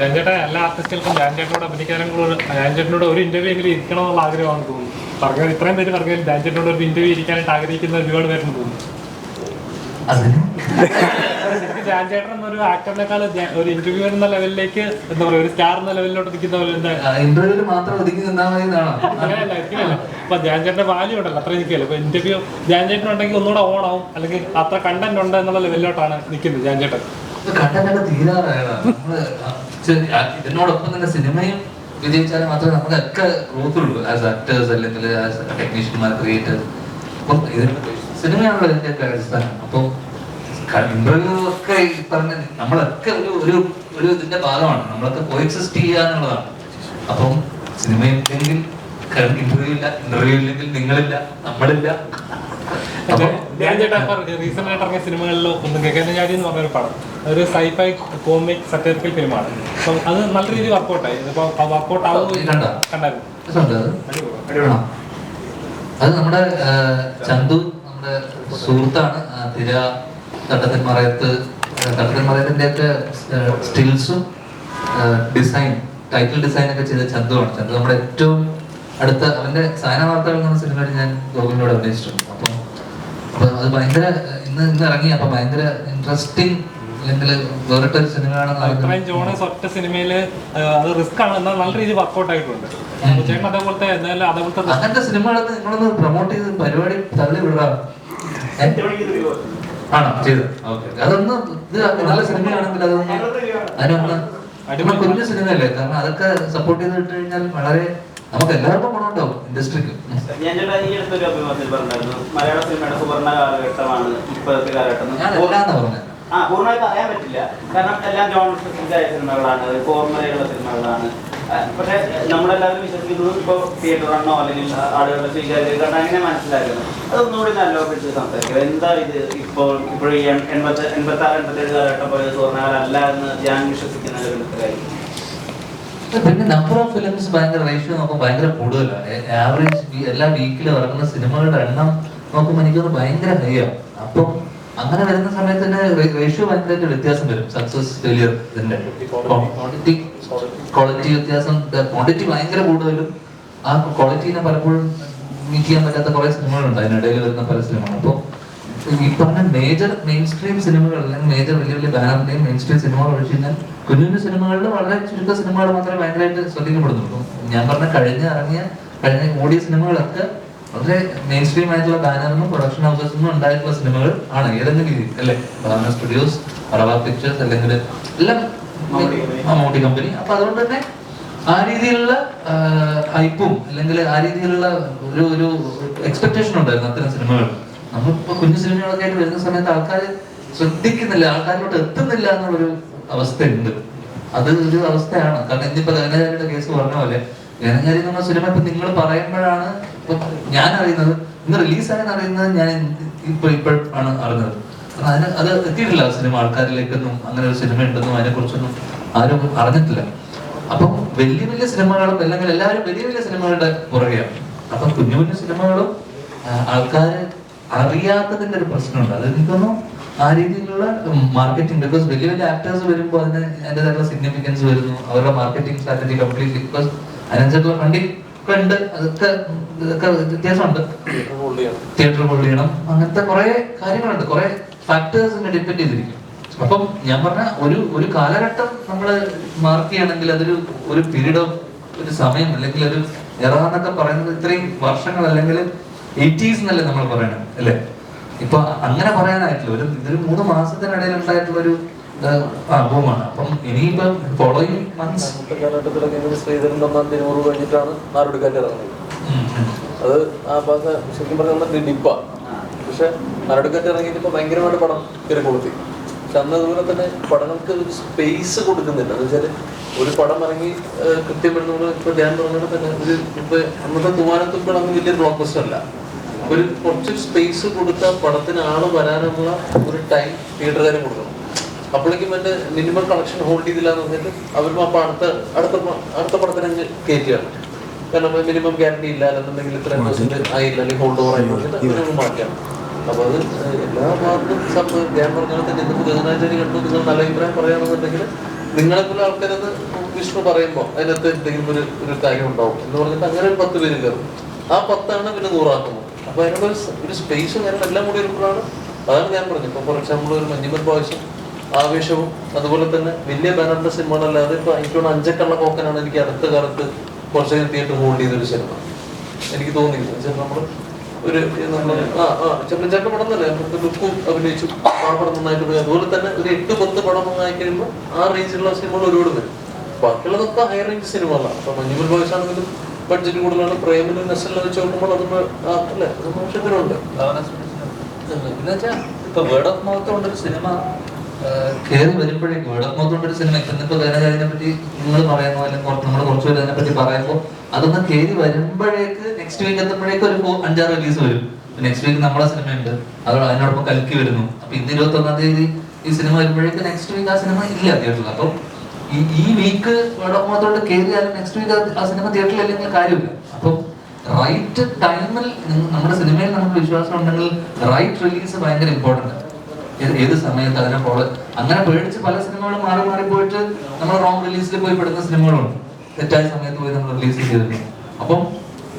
ജാൻചേട്ടൻ എല്ലാ ആർട്ടിസ്റ്റുകൾക്കും ജാൻചേട്ടനോട് അഭിനയിക്കാനും കൂടെ ജാൻചേട്ടനോട് ഒരു ഇന്റർവ്യൂ എങ്കിലും ഇരിക്കണം എന്നുള്ള ആഗ്രഹമാണ് തോന്നുന്നു. പറഞ്ഞ ഇത്രയും പേര് പറഞ്ഞാൽ ജാൻചേട്ടനോട് ഒരു ഇന്റർവ്യൂ ഇരിക്കാനായിട്ട് ആഗ്രഹിക്കുന്ന ഒരുപാട് പേരുണ്ട് തോന്നുന്നു. ജാൻചേട്ടൻ എന്നൊരു ആക്ടറിനേക്കാൾ ഒരു ഇന്റർവ്യൂ എന്ന ലെവലിലേക്ക് എന്താ പറയുക ഒരു സ്റ്റാർ എന്ന ലെവലിലോട്ട് നിൽക്കുന്ന പോലെ എന്താ ഇന്റർവ്യൂവിൽ മാത്രം ഒതുക്കി നിന്നാ മതി അങ്ങനെയല്ല ഒരിക്കലല്ല ഇപ്പൊ ധ്യാൻചേട്ടന്റെ വാല്യൂ ഉണ്ടല്ലോ അത്ര നിൽക്കില്ല അപ്പൊ ഇന്റർവ്യൂ ജാൻചേട്ടൻ ഉണ്ടെങ്കിൽ ഒന്നുകൂടെ ഓണാവും ആവും. അല്ലെങ്കിൽ അത്ര കണ്ടന്റ് ഉണ്ട് എന്നുള്ള ലെവലിലോട്ടാണ് നിൽക്കുന്നത് ധ്യാൻചേട്ടൻ ശരി, ആ, ഇതിനോടൊപ്പം തന്നെ സിനിമയും വിജയിച്ചാൽ മാത്രമേ നമുക്കൊക്കെ ഗ്രോത്ത് ഉള്ളൂ ആസ് ആക്ടേഴ്സ് അല്ലെങ്കിൽ ആസ് ടെക്നീഷ്യന്മാർ ക്രിയേറ്റേഴ്സ് അപ്പം ഇതിന് സിനിമയാണല്ലോ ഇതിന്റെയൊക്കെ അടിസ്ഥാനം. അപ്പം ഇന്റർവ്യൂ ഒക്കെ ഈ പറഞ്ഞ നമ്മളൊക്കെ ഒരു ഒരു ഒരു ഇതിന്റെ ഭാഗമാണ്. നമ്മളൊക്കെ കോഎക്സിസ്റ്റ് ചെയ്യുക എന്നുള്ളതാണ്. അപ്പം സിനിമയില്ലെങ്കിൽ ഇന്റർവ്യൂ ഇല്ല ഇന്റർവ്യൂ ഇല്ലെങ്കിൽ നിങ്ങളില്ല നമ്മളില്ല. റീസെന്റ് ആയിട്ട് ഇറങ്ങിയ സിനിമകളിൽ ഒന്നും ഗഗനചാരി എന്ന് പറഞ്ഞൊരു പടം. ഒരു സൈഫൈ കോമിക് സറ്ററിക്കൽ ഫിലിമാണ് അപ്പം അത് നല്ല രീതിയിൽ വർക്കൗട്ടായി ഇതിപ്പോ വർക്കൗട്ട് ആവുന്നു കണ്ടോ? കണ്ടായിരുന്നു. അത്? നമ്മുടെ ചന്തു നമ്മുടെ സുഹൃത്താണ് തിര തട്ടത്തിൽ മറയത്ത് തട്ടത്തിൽ മറയത്തിന്റെ ഒക്കെ സ്റ്റിൽസും ഡിസൈൻ ടൈറ്റിൽ ഡിസൈൻ ഒക്കെ ചെയ്ത ചന്തുവാണ്. ചന്തു നമ്മുടെ ഏറ്റവും അടുത്ത അവന്റെ സായന വാർത്തകൾ എന്ന സിനിമയിൽ ഞാൻ ഗോകുലിനോട് അഭിനയിച്ചിട്ടുണ്ട്. അപ്പം അപ്പൊ അത് ഭയങ്കര ഇന്ന് ഇന്ന് ഇറങ്ങി അപ്പൊ ഭയങ്കര ഇൻട്രസ്റ്റിംഗ് അല്ലെങ്കിൽ വേറിട്ടൊരു അറിയുന്നത് ജോണേഴ്സ് ഒറ്റ സിനിമയിൽ അത് റിസ്ക് ആണ്. എന്നാൽ നല്ല രീതിയിൽ വർക്ക്ഔട്ട് ആയിട്ടുണ്ട്. ചേട്ടൻ അതേപോലത്തെ എന്തായാലും അതേപോലത്തെ അങ്ങനത്തെ സിനിമകളൊന്ന് നിങ്ങളൊന്ന് പ്രൊമോട്ട് ചെയ്ത് പരിപാടി തള്ളി വിടാം ആണോ? ചെയ്തു. ഓക്കെ. അതൊന്ന് ഇത് നല്ല സിനിമയാണെങ്കിൽ അതൊന്ന് അതിനൊന്ന് കുഞ്ഞു സിനിമയല്ലേ? കാരണം അതൊക്കെ സപ്പോർട്ട് ചെയ്ത് കഴിഞ്ഞാൽ വളരെ നമുക്ക് എല്ലാവർക്കും ഗുണമുണ്ടാവും ഇൻഡസ്ട്രിക്ക്. ഞാൻ ചേട്ടാ ഈ അടുത്തൊരു അഭിമുഖത്തിൽ പറഞ്ഞായിരുന്നു മലയാള സിനിമയുടെ സുവർണ കാലഘട്ടമാണ് ഇപ്പോഴത്തെ കാലഘട്ടം. ഞാൻ പറഞ്ഞത്. ആ പൂർണമായി പറയാൻ പറ്റില്ല. കാരണം എല്ലാം ജോൺ സിനിമകളാണ് ഫോർമുലയുള്ള സിനിമകളാണ്. പക്ഷെ നമ്മളെല്ലാവരും വിശ്വസിക്കുന്നത് ഇപ്പോൾ തിയേറ്റർ റണ്ണോ അല്ലെങ്കിൽ ആളുകളുടെ സ്വീകാര്യത കാരണം അങ്ങനെ അതൊന്നുകൂടി സംസാരിക്കുക എന്താ ഇത് ഇപ്പോൾ ഇപ്പോൾ ഈ എൺ- എൺപത്തി എൺപത്തി ആറ് എൺപത്തേഴ് കാലഘട്ടം പോലെ സുവർണകാലം അല്ല എന്ന് ഞാൻ വിശ്വസിക്കുന്ന ഒരു പിന്നെ നമ്പർ ഓഫ് ഫിലിംസ് ഭയങ്കര റേഷ്യോ നോക്കുമ്പോൾ ഭയങ്കര കൂടുതലാണ്. ആവറേജ് എല്ലാ വീക്കിലും ഇറങ്ങുന്ന സിനിമകളുടെ എണ്ണം നോക്കുമ്പോൾ എനിക്കൊന്ന് ഭയങ്കര ഹൈ ആണ്. അപ്പം അങ്ങനെ വരുന്ന സമയത്ത് തന്നെ റേഷ്യോ ഭയങ്കരമായിട്ട് വ്യത്യാസം വരും. സക്സസ് ഫെയിലിയർ ഇതിന്റെ. ക്വാണ്ടിറ്റി ക്വാളിറ്റി വ്യത്യാസം ക്വാണ്ടിറ്റി ഭയങ്കര കൂടുതലും ആ ക്വാളിറ്റീനെ പലപ്പോഴും മീറ്റ് ചെയ്യാൻ പറ്റാത്ത കുറെ സിനിമകളുണ്ട്. അതിനിടയിൽ വരുന്ന പല സിനിമകൾ അപ്പോൾ ഈ പറഞ്ഞ മേജർ മെയിൻ സ്ട്രീം സിനിമകൾ അല്ലെങ്കിൽ മേജർ വലിയ വലിയ ബാനറിന്റെയും മെയിൻ സ്ട്രീം സിനിമകൾ ഒഴിച്ചു കഴിഞ്ഞാൽ കുഞ്ഞു കുഞ്ഞു സിനിമകളിൽ വളരെ ചുരുക്ക സിനിമകൾ മാത്രമേ ഭയങ്കരമായിട്ട് ശ്രദ്ധിക്കപ്പെടുന്നുള്ളൂ. ഞാൻ പറഞ്ഞ കഴിഞ്ഞ ഇറങ്ങിയ കഴിഞ്ഞ ഓടിയ സിനിമകളൊക്കെ വളരെ മെയിൻ സ്ട്രീം ആയിട്ടുള്ള ബാനറിനും പ്രൊഡക്ഷൻ ഹൗസസ് നിന്നും ഉണ്ടായിട്ടുള്ള സിനിമകൾ ആണ് ഏതെങ്കിലും രീതി അല്ലേ? ബാനർ സ്റ്റുഡിയോസ് അറവ പിക്ചേഴ്സ് അല്ലെങ്കിൽ എല്ലാം company. കമ്പനി അപ്പൊ അതുകൊണ്ട് തന്നെ ആ രീതിയിലുള്ള ഹൈപ്പും അല്ലെങ്കിൽ ആ രീതിയിലുള്ള ഒരു ഒരു എക്സ്പെക്ടേഷൻ ഉണ്ടായിരുന്നു അത്തരം സിനിമകൾ കുഞ്ഞു സിനിമകളൊക്കെ ആയിട്ട് വരുന്ന സമയത്ത് ആൾക്കാർ ശ്രദ്ധിക്കുന്നില്ല ആൾക്കാരിലോട്ട് എത്തുന്നില്ല എന്നുള്ളൊരു അവസ്ഥയുണ്ട്. അത് ഒരു അവസ്ഥയാണ്. കാരണം ഇന്നിപ്പോ ഗഗനചാരിയുടെ കേസ് പറഞ്ഞ പോലെ ഗഗനചാരി എന്ന സിനിമ ഇപ്പൊ നിങ്ങൾ പറയുമ്പോഴാണ് ഞാൻ അറിയുന്നത് ഇന്ന് റിലീസായെന്ന് അറിയുന്നത് ഞാൻ ഇപ്പൊ ഇപ്പോഴാണ് അറിഞ്ഞത്. അതിന് അത് എത്തിയിട്ടില്ല സിനിമ ആൾക്കാരിലേക്കൊന്നും അങ്ങനെ ഒരു സിനിമ ഉണ്ടെന്നും അതിനെ കുറിച്ചൊന്നും ആരും അറിഞ്ഞിട്ടില്ല. അപ്പം വലിയ വലിയ സിനിമകളും അല്ലെങ്കിൽ എല്ലാവരും വലിയ വലിയ സിനിമകളുടെ പുറകെയാണ്. അപ്പൊ കുഞ്ഞു കുഞ്ഞു സിനിമകളും ആൾക്കാർ അറിയാത്തതിന്റെ ഒരു പ്രശ്നമുണ്ട്. അത് എനിക്കൊന്നും ആ രീതിയിലുള്ള മാർക്കറ്റിംഗ് ബിക്കോസ് വലിയ വലിയ ആക്ടേഴ്സ് വരുമ്പോൾ അതിന് അതിന്റെതായിട്ടുള്ള സിഗ്നിഫിക്കൻസ് വരുന്നു. അവരുടെ മാർക്കറ്റിംഗ് സ്ട്രാറ്റജി കംപ്ലീറ്റ്ലി ബിക്കോസ് അതിനനുസരിച്ചുള്ള ഫണ്ടിങ് ഒക്കെ ഉണ്ട് അതൊക്കെ ഇതൊക്കെ വ്യത്യാസമുണ്ട്. തിയേറ്റർ ഹോൾഡ് ചെയ്യണം. അങ്ങനത്തെ കുറെ കാര്യങ്ങളുണ്ട്. കുറെ ഫാക്ടേഴ്സിനെ ഡിപ്പെൻഡ് ചെയ്തിരിക്കും. അപ്പം ഞാൻ പറഞ്ഞ ഒരു ഒരു കാലഘട്ടം നമ്മൾ മാർക്ക് ചെയ്യണമെങ്കിൽ അതൊരു ഒരു പീരീഡ് ഓഫ് ഒരു സമയം അല്ലെങ്കിൽ ഒരു എറ എന്നൊക്കെ പറയുന്നത് ഇത്രയും വർഷങ്ങൾ അല്ലെങ്കിൽ എയ്റ്റീസ് എന്നല്ലേ നമ്മൾ പറയണം അല്ലേ? ഇപ്പൊ അങ്ങനെ പറയാനായിട്ടില്ല. ഒരു ഇതൊരു മൂന്ന് മാസത്തിനിടയിൽ ഉണ്ടായിട്ടുള്ള ഒരു അനുഭവമാണ് അപ്പം ഇനിയിപ്പം ഫോളോയിങ് മന്ത്സ് ശ്രീധരൻ നൂറ് കഴിഞ്ഞിട്ടാണ് ഇറങ്ങുന്നത്. അത് ആ ഭാഗ ശരിക്കും പറഞ്ഞാൽ ഡിപ്പ പക്ഷെ നാടോടിക്കാറ്റ് ഇറങ്ങിയിട്ട് ഭയങ്കരമായിട്ട് പടം കയറി കൊടുത്തി പക്ഷെ അന്ന് അതുപോലെ തന്നെ പടങ്ങൾക്ക് ഒരു സ്പേസ് കൊടുക്കുന്നില്ല. എന്ന് വെച്ചാൽ ഒരു പടം ഇറങ്ങി കൃത്യമായിട്ട് നമ്മൾ ഇപ്പൊ ഞാൻ പറഞ്ഞത് തന്നെ ഒരു ഇപ്പൊ അന്നത്തെ തൂവാനത്തുമ്പോഴൊന്നും വലിയ ബ്ലോക്ക് ബസ്റ്റർ അല്ല. ഒരു കുറച്ച് സ്പേസ് കൊടുത്ത പടത്തിന് ആൾ വരാനുള്ള ഒരു ടൈം തിയേറ്ററുകാരും കൊടുക്കണം. അപ്പോഴേക്കും എന്റെ മിനിമം കളക്ഷൻ ഹോൾഡ് ചെയ്തില്ല എന്ന് പറഞ്ഞിട്ട് അവരും അപ്പൊ അടുത്ത അടുത്ത അടുത്ത പടത്തിന് അങ്ങ് കയറ്റുകയാണ് കാരണം മിനിമം ഗ്യാരണ്ടി ഇല്ല അല്ലെന്നുണ്ടെങ്കിൽ ഇത്ര പെർസെന്റ് ആയില്ല അല്ലെങ്കിൽ ഹോൾഡ് ഓവർ ആയി പറഞ്ഞിട്ട് മാറ്റാം മാറ്റാണ് അപ്പൊ അത് എല്ലാ ഭാഗത്തും സംഭവം ഞാൻ പറഞ്ഞാൽ തന്നെ ഇന്നിപ്പോ ഗഗനാചാരി കണ്ടു നിങ്ങൾ നല്ല അഭിപ്രായം പറയുകയാണെന്നുണ്ടെങ്കിൽ നിങ്ങളെ പോലെ ആൾക്കാരത് വിഷ്ണു പറയുമ്പോൾ അതിനകത്ത് എന്തെങ്കിലും ഒരു ഒരു കാര്യം ഉണ്ടാവും എന്ന് പറഞ്ഞിട്ട് അങ്ങനെ ഒരു പത്ത് പേര് കയറും. ആ പത്താണ് പിന്നെ നൂറാക്കുന്നത്. അപ്പൊ അതിനുള്ള ഒരു സ്പേസ് കാരണം എല്ലാം കൂടി ഒരുപ്പോഴാണ് അതാണ് ഞാൻ പറഞ്ഞത്. ഇപ്പൊ ഫോർ എക്സാമ്പിൾ ഒരു മഞ്ഞുമൻ ബോയ്സും ആവേശവും അതുപോലെ തന്നെ വലിയ ബാനറിന്റെ സിനിമകളല്ലാതെ ഇപ്പൊ എനിക്കോട് അഞ്ചക്കള്ള കോക്കനാണ് എനിക്ക് അടുത്ത കാലത്ത് കുറച്ച് തിയേറ്റർ ഹോൾഡ് ചെയ്തൊരു സിനിമ എനിക്ക് തോന്നിയില്ല. നമ്മൾ ഒരു ആ ആ പടം തന്നെ. ലുക്കും അഭിനയിച്ചു. ആ പടം നന്നായിട്ട് അതുപോലെ തന്നെ ഒരു എട്ട് പത്ത് പടം നന്നായി കഴിയുമ്പോൾ ആ റേഞ്ചിലുള്ള സിനിമകൾ ഒരുപാട് വരും. ബാക്കിയുള്ളതൊക്കെ ഹൈ റേഞ്ച് സിനിമകളാണ് അപ്പൊ മഞ്ഞുമൽ ബോയ്സ് ആണെങ്കിലും ബഡ്ജറ്റ് കൂടുതലാണ് പ്രേമിന് നെസ്സലിനെ വെച്ച് നോക്കുമ്പോൾ അത് ആ, അല്ലേ അത് ആവശ്യത്തിനുണ്ട് എന്നുവെച്ചാൽ ഇപ്പൊ വേർഡ് ഓഫ് മൗത്ത് കൊണ്ടൊരു സിനിമ കയറി വരുമ്പോഴേക്കും വേർഡ് ഓഫ് മൗത്ത് കൊണ്ടൊരു സിനിമ ഇന്നിപ്പോ വേനജാതിനെ പറ്റി നിങ്ങൾ പറയുന്നു അല്ലെങ്കിൽ നമ്മൾ കുറച്ച് പേര് അതിനെ പറ്റി പറയുമ്പോൾ അതൊന്ന് കയറി വരുമ്പോഴേക്ക് നെക്സ്റ്റ് വീക്ക് എത്തുമ്പോഴേക്കും ഒരു അഞ്ചാറ് റിലീസ് വരും. നെക്സ്റ്റ് വീക്ക് നമ്മളെ സിനിമയുണ്ട്. അത് അതിനോടൊപ്പം കലക്കി വരുന്നു. അപ്പൊ ഇന്ന് ഇരുപത്തി ഒന്നാം തീയതി ഈ സിനിമ വരുമ്പോഴേക്ക് നെക്സ്റ്റ് വീക്ക് ആ സിനിമ ഇല്ല തിയേറ്ററിൽ അപ്പം ഈ വീക്ക് ഓഫ് കയറിയാലും നെക്സ്റ്റ് വീക്ക് ആ സിനിമ തിയേറ്ററിൽ അല്ലെങ്കിൽ കാര്യമില്ല. അപ്പം റൈറ്റ് ടൈമിൽ നമ്മുടെ സിനിമയിൽ നമുക്ക് വിശ്വാസം ഉണ്ടെങ്കിൽ റൈറ്റ് റിലീസ് ഭയങ്കര ഇമ്പോർട്ടന്റ് ഏത് സമയത്ത് അതിനെ ഫോളോ അങ്ങനെ പേടിച്ച് പല സിനിമകളും മാറി മാറി പോയിട്ട് നമ്മൾ റോങ് റിലീസിൽ പോയി പെടുന്ന സിനിമകളുണ്ട് തെറ്റായ സമയത്ത് പോയി നമ്മൾ റിലീസ് ചെയ്തിരുന്നു. അപ്പം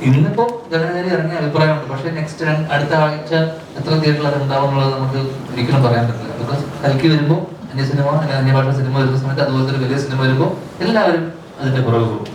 ഇന്നിപ്പോ ജനനേരി ഇറങ്ങിയ അഭിപ്രായമുണ്ട്. പക്ഷെ നെക്സ്റ്റ് അടുത്ത ആഴ്ച എത്ര തിയേറ്ററിൽ അത് ഉണ്ടാവും എന്നുള്ളത് നമുക്ക് ഒരിക്കലും പറയാൻ പറ്റില്ല. ബിക്കോസ് കൽക്കി വരുമ്പോൾ അന്യ സിനിമ അല്ലെങ്കിൽ അന്യഭാഷ സിനിമ വരുന്ന സമയത്ത് അതുപോലത്തെ ഒരു വലിയ സിനിമ വരുമ്പോൾ എല്ലാവരും അതിന്റെ പുറകെ പോകും.